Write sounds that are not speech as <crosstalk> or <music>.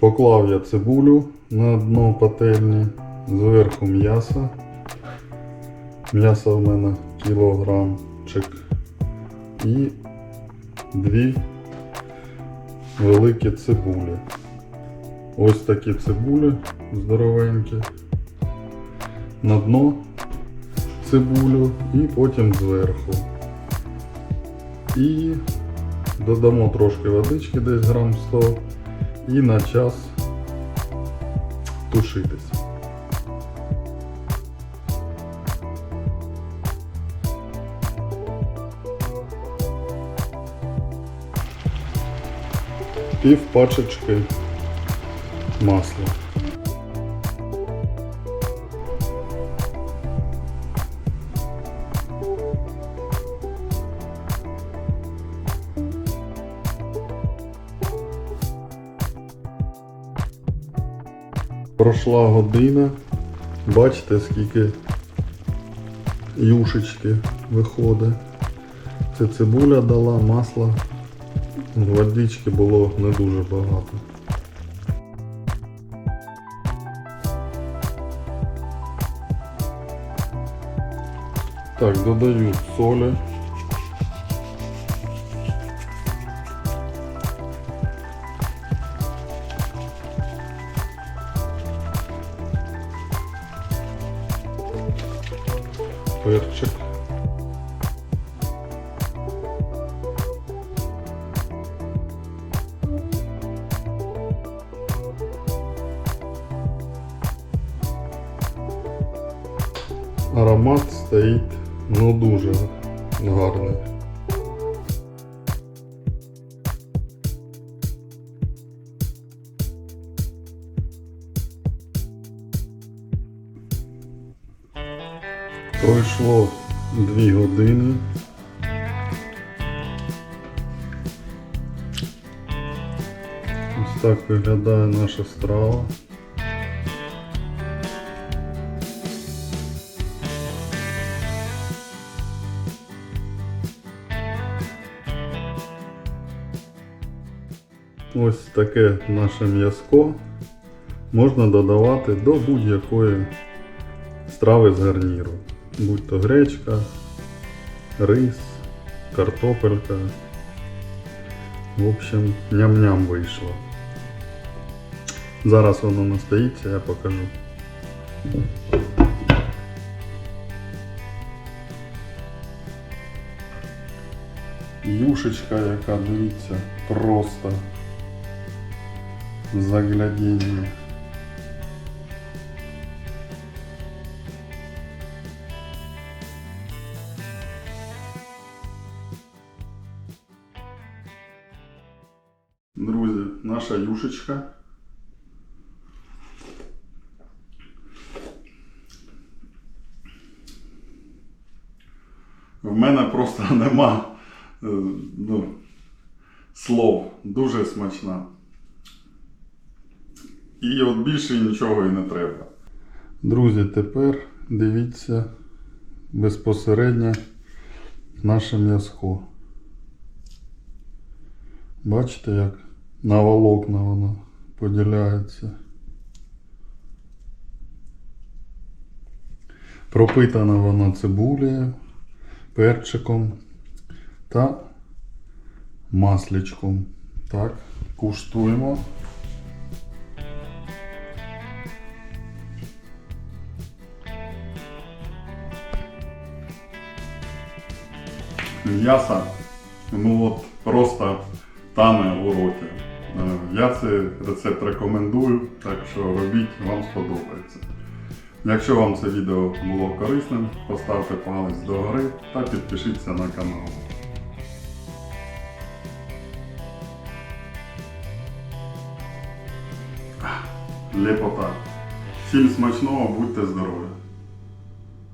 Поклав я цибулю на дно пательні, зверху м'ясо. М'ясо в мене кілограмчик. І дві великі цибулі. Ось такі цибулі здоровенькі. На дно цибулю і потім зверху. І додамо трошки водички, десь грам 100, і на час тушитись. Пів пачечки масла. Пройшла година. Бачите, скільки юшечки виходить. Це цибуля дала, масла. Водички було не дуже багато. Так, додаю солі. Перчик. Аромат стоїть ну дуже гарний. Пройшло 2 години. Ось так виглядає наша страва. Ось таке наше м'язко можна додавати до будь-якої страви з гарніру. Будь то гречка, рис, картопелька. В общем, ням-ням вийшло. Зараз воно настоїться, я покажу. Юшечка, яка дивіться, просто заглядіння. Друзі, наша юшечка. В мене просто <laughs> нема е, ну, слов. Дуже смачна. І от більше нічого і не треба. Друзі, тепер дивіться безпосередньо наше м'язко. Бачите, як на волокна воно поділяється. Пропитано воно цибулею, перчиком та масличком. Так, куштуємо. М'ясо, ну от просто. Цей рецепт рекомендую, так що робіть, вам сподобається. Якщо вам це відео було корисним, поставте палець догори та підпишіться на канал. Лепота. Всім смачного, будьте здорові!